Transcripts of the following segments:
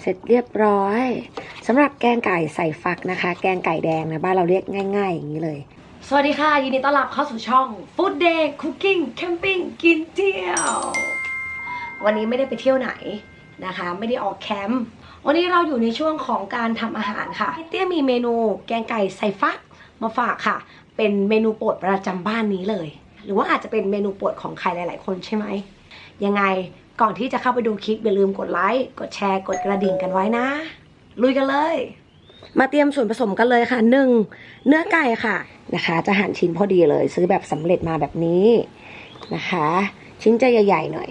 เสร็จเรียบร้อยสำหรับแกงไก่ใส่ฟักนะคะ แกงไก่แดงนะบ้านเราเรียกง่ายๆ อย่างนี้เลย สวัสดีค่ะ ยินดีต้อนรับเข้าสู่ช่อง Food Day Cooking Camping กินเที่ยว วันนี้ไม่ได้ไปเที่ยวไหนนะคะ ไม่ได้ออกแคมป์วันนี้เราอยู่ในช่วงของการทำอาหารค่ะเตี้ยมีเมนูแกงไก่ใส่ฟักมาฝากค่ะ เป็นเมนูโปรดประจำบ้านนี้เลย หรือว่าอาจจะเป็นเมนูโปรดของใครหลาย ๆ คนใช่ไหมยังไง ก่อนที่จะเข้าไปดูคลิปอย่าลืมกดไลค์ กดแชร์ กดกระดิ่งกันไว้นะ ลุยกันเลย มาเตรียมส่วนผสมกันเลยค่ะหนึ่งเนื้อไก่ค่ะนะคะ จะหั่นชิ้นพอดีเลย ซื้อแบบสำเร็จมาแบบนี้นะคะ ชิ้นจะใหญ่ๆหน่อย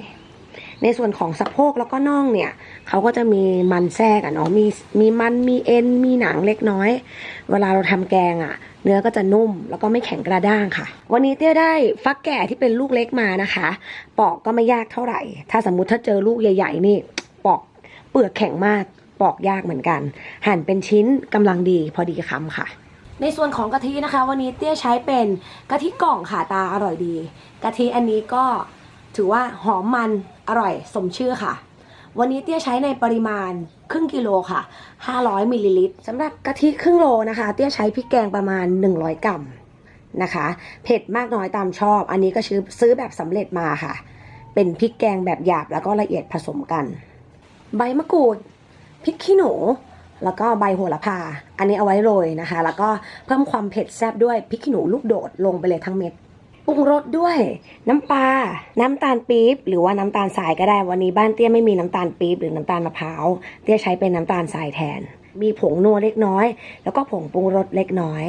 ในส่วนของสะโพกแล้วก็น่องเนี่ยเขาก็จะมีมันแทรกอะเนาะมีมีมันมีเอ็นมีหนังเล็กน้อย เวลาเราทำแกงอะ เนื้อก็จะนุ่มแล้วก็ไม่แข็งกระด้างค่ะ วันนี้เตี้ยได้ฟักแก่ที่เป็นลูกเล็กมานะคะ ปอกก็ไม่ยากเท่าไหร่ ถ้าสมมุติถ้าเจอลูกใหญ่ ๆ นี่ปอกเปลือกแข็งมากปอกยากเหมือนกัน หั่นเป็นชิ้นกำลังดีพอดีคำค่ะ ในส่วนของกะทินะคะ วันนี้เตี้ยใช้เป็นกะทิกล่องค่ะตาอร่อยดี กะทิอันนี้ก็ถือว่าหอมมันอร่อยสมชื่อค่ะ วันนี้เตี้ยใช้ในปริมาณครึ่งกิโลค่ะ 500มิลลิลิตรสำหรับกะทิครึ่งโลนะคะ เตี้ยใช้พริกแกงประมาณ 100 กรัมนะคะ เผ็ดมากน้อยตามชอบ อันนี้ก็ซื้อซื้อแบบสำเร็จมาค่ะ เป็นพริกแกงแบบหยาบแล้วก็ละเอียดผสมกัน ใบมะกรูดพริกขี้หนู แล้วก็ใบโหระพา อันนี้เอาไว้โรยนะคะ แล้วก็เพิ่มความเผ็ดแซ่บด้วยพริกขี้หนูลูกโดดลงไปเลยทั้งเม็ด ปรุงรสด้วย น้ำปลา น้ำตาลปี๊บหรือว่าน้ำตาลทรายก็ได้ วันนี้บ้านเตี้ยไม่มีน้ำตาลปี๊บหรือน้ำตาลมะพร้าวเตี้ยใช้เป็นน้ำตาลทรายแทน มีผงนัวเล็กน้อย แล้วก็ผงปรุงรสเล็กน้อย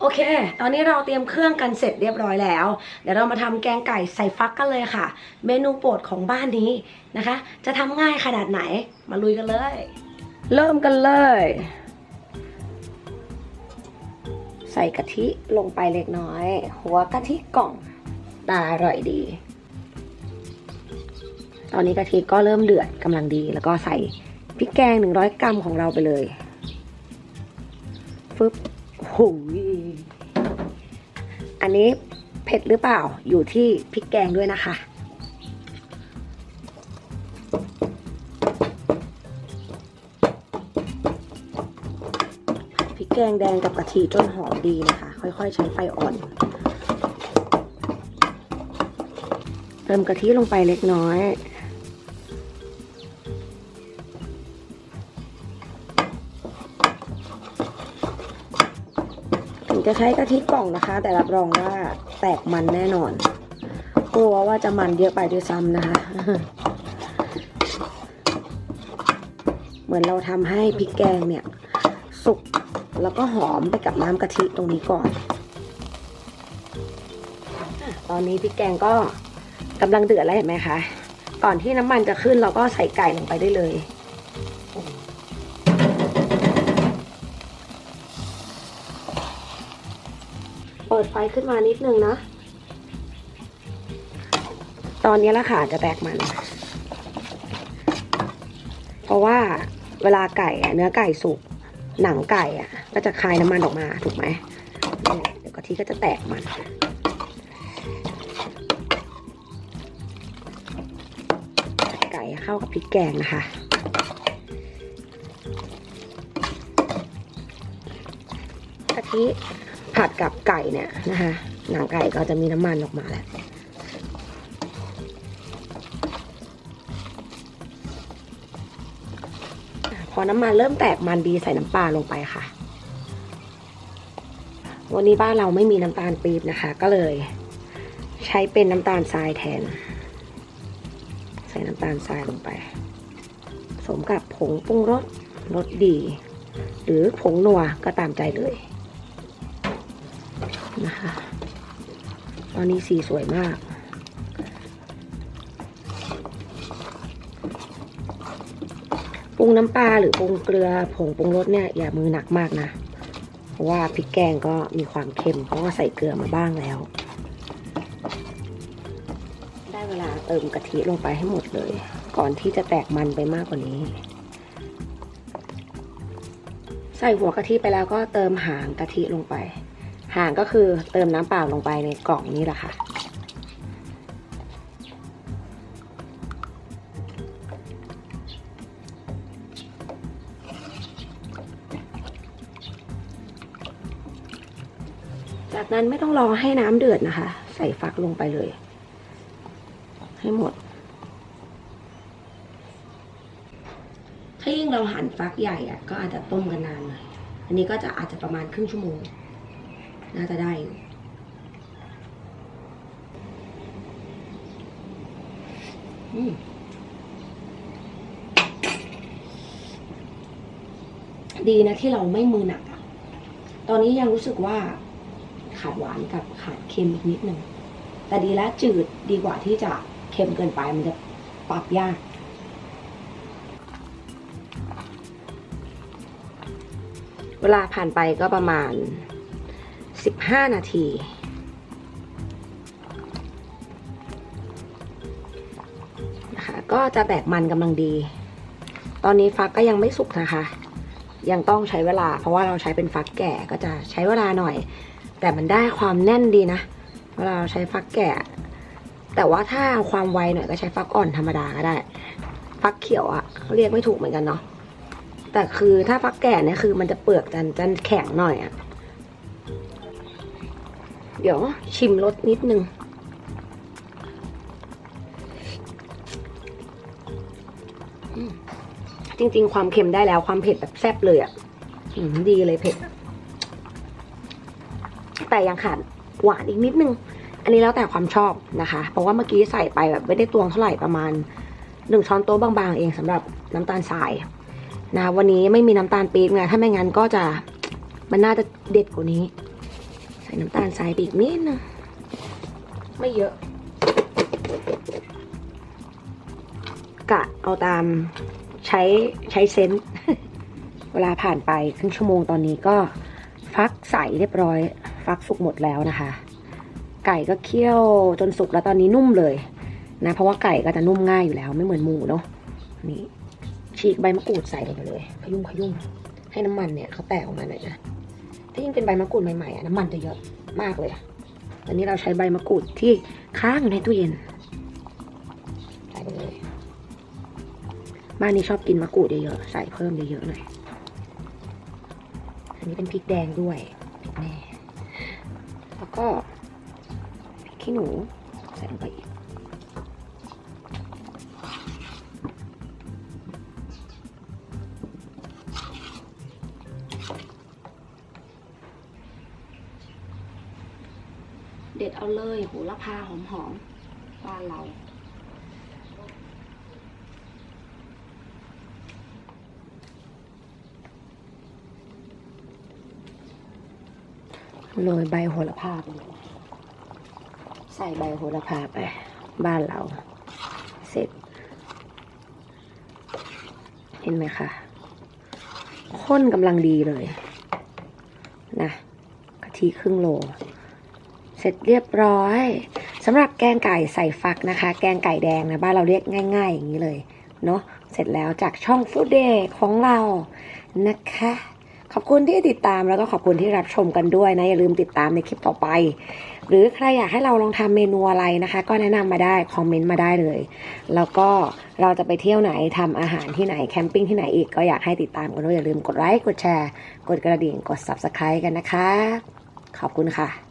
โอเค ตอนนี้เราเตรียมเครื่องกันเสร็จเรียบร้อยแล้ว เดี๋ยวเรามาทำแกงไก่ใส่ฟักกันเลยค่ะ เมนูโปรดของบ้านนี้นะคะ จะทำง่ายขนาดไหน มาลุยกันเลย เริ่มกันเลย ส่กะทิลงไปเล็กน้อย หัวกะทิกล่องตาอร่อยดี ตอนนี้กะทิก็เริ่มเดือดกำลังดี แล้วก็ใส่พริกแกง 100 กรัมของเราไปเลยฟึบหุยอันนี้เผ็ดหรือเปล่าอยู่ที่พริกแกงด้วยนะคะ แกงแดงกับกะทิจนหอมดีนะคะ ค่อยๆ ใช้ไฟอ่อน เติมกะทิลงไปเล็กน้อยถึงจะใช้กะทิกล่องนะคะ แต่รับรองว่าแตกมันแน่นอนกลัวว่าจะมันเยอะไปด้วยซ้ำนะคะเหมือนเราทำให้พริกแกงเนี่ย สุก แล้วก็หอมไปกับน้ำกะทิตรงนี้ก่อน ตอนนี้พริกแกงก็กำลังเดือดแล้วเห็นไหมคะ ก่อนที่น้ำมันจะขึ้นเราก็ใส่ไก่ลงไปได้เลย เปิดไฟขึ้นมานิดนึงนะ ตอนนี้ละค่ะจะแตกมัน เพราะว่าเวลาไก่เนื้อไก่สุกหนังไก่อะ ก็จะคายน้ำมันออกมาถูกไหมเดี๋ยวกะทิก็จะแตกมัน ไก่เข้ากับพริกแกงนะคะกะทิผัดกับไก่เนี่ยนะคะหนังไก่ก็จะมีน้ำมันออกมาแล้วพอน้ำมันเริ่มแตกมันดีใส่น้ำปลาลงไปค่ะ วันนี้บ้านเราไม่มีน้ำตาลปี๊บนะคะ ก็เลย ใช้เป็นน้ำตาลทรายแทน ใส่น้ำตาลทรายลงไป สมกับผงปรุงรสรสดี หรือผงนัวก็ตามใจเลยนะคะตอนนี้สีสวยมากปรุงน้ำปลาหรือปรุงเกลือผงปรุงรสเนี่ยอย่ามือหนักมากนะ ราะว่าพริกแกงก็มีความเค็มเพราะว่าใส่เกลือมาบ้างแล้ว ได้เวลาเติมกะทิลงไปให้หมดเลย ก่อนที่จะแตกมันไปมากกว่านี้ ใส่หัวกะทิไปแล้วก็เติมหางกะทิลงไป หางก็คือเติมน้ำเปล่าลงไปในกล่องนี้แหละค่ะ จากนั้นไม่ต้องรอให้น้ำเดือดนะคะ ใส่ฟักลงไปเลย ให้หมด ถ้ายิ่งเราหั่นฟักใหญ่อะก็อาจจะต้มกันนานหน่อยอันนี้ก็จะอาจจะประมาณครึ่งชั่วโมง น่าจะได้อยู่อืมดีนะที่เราไม่มือหนัก ตอนนี้ยังรู้สึกว่า ขาดหวานกับขาดเค็มอีกนิดหนึ่งแต่ดีแล้วจืดดีกว่าที่จะเค็มเกินไปมันจะปรับยากเวลาผ่านไปก็ประมาณ 15 นาที นะคะ ก็จะแตกมันกำลังดี ตอนนี้ฟักก็ยังไม่สุกนะคะ ยังต้องใช้เวลา เพราะว่าเราใช้เป็นฟักแก่ก็จะใช้เวลาหน่อย แต่มันได้ความแน่นดีนะเวลาเราใช้ฟักแก่ แต่ว่าถ้าความไวหน่อยก็ใช้ฟักอ่อนธรรมดาก็ได้ ฟักเขียวอะเรียกไม่ถูกเหมือนกันเนาะแต่คือถ้าฟักแก่เนี่ยคือมันจะเปลือกจะจะแข็งหน่อยอะเดี๋ยวชิมรสนิดนึงจริง ๆ ความเค็มได้แล้วความเผ็ดแบบแซ่บเลยอะ่ะดีเลยเผ็ด แต่ยังขาดหวานอีกนิดนึง อันนี้แล้วแต่ความชอบนะคะ เพราะว่าเมื่อกี้ใส่ไปแบบไม่ได้ตวงเท่าไหร่ประมาณหนึ่งช้อนโต๊ะบางๆ เองสำหรับน้ำตาลทรายนะวันนี้ไม่มีน้ำตาลปี๊บไงถ้าไม่งั้นก็จะมันน่าจะเด็ดกว่านี้ ใส่น้ำตาลทรายไปอีกนิดนึงไม่เยอะกะเอาตามใช้ใช้เซนส์เวลาผ่านไปครึ่งชั่วโมงตอนนี้ก็ฟักใสเรียบร้อย ฟักสุกหมดแล้วนะคะ ไก่ก็เคี่ยวจนสุกแล้วตอนนี้นุ่มเลยนะเพราะว่าไก่ก็จะนุ่มง่ายอยู่แล้ว ไม่เหมือนหมูเนาะนี่ฉีกใบมะกรูดใส่ลงไปเลยขยุ่มขยุ่มให้น้ำมันเนี่ยเขาแตกออกมาหน่อยนะถ้ายิ่งเป็นใบมะกรูดใหม่ๆอะน้ำมันจะเยอะมากเลยอันนี้เราใช้ใบมะกรูดที่ค้างอยู่ในตู้เย็นใส่ไปเลยบ้านนี้ชอบกินมะกรูดเยอะๆใส่เพิ่มเยอะๆหน่อยอันนี้เป็นพริกแดงด้วยพริกแน่ ก็ขี้หนูใส่ลงไปอีกเด็ดเอาเลยโหระพาหอมๆบ้านเรา โรยใบโหระพาไปใส่ใบโหระพาไป บ้านเรา เสร็จ เห็นไหมคะข้นกำลังดีเลยนะกะทิครึ่งโล เสร็จเรียบร้อยสำหรับแกงไก่ใส่ฟักนะคะ แกงไก่แดงนะบ้านเราเรียกง่ายๆอย่างนี้เลยเนาะเสร็จแล้วจากช่องฟู้ดเดย์ของเรานะคะ ขอบคุณที่ติดตามแล้วก็ขอบคุณที่รับชมกันด้วยนะ อย่าลืมติดตามในคลิปต่อไป หรือใครอยากให้เราลองทำเมนูอะไรนะคะ ก็แนะนำมาได้คอมเมนต์มาได้เลย แล้วก็เราจะไปเที่ยวไหนทำอาหารที่ไหนแคมปิ้งที่ไหนอีกก็อยากให้ติดตามกันด้วยอย่าลืมกดไลค์กดแชร์ กดกระดิ่งกด subscribe กันนะคะ ขอบคุณค่ะ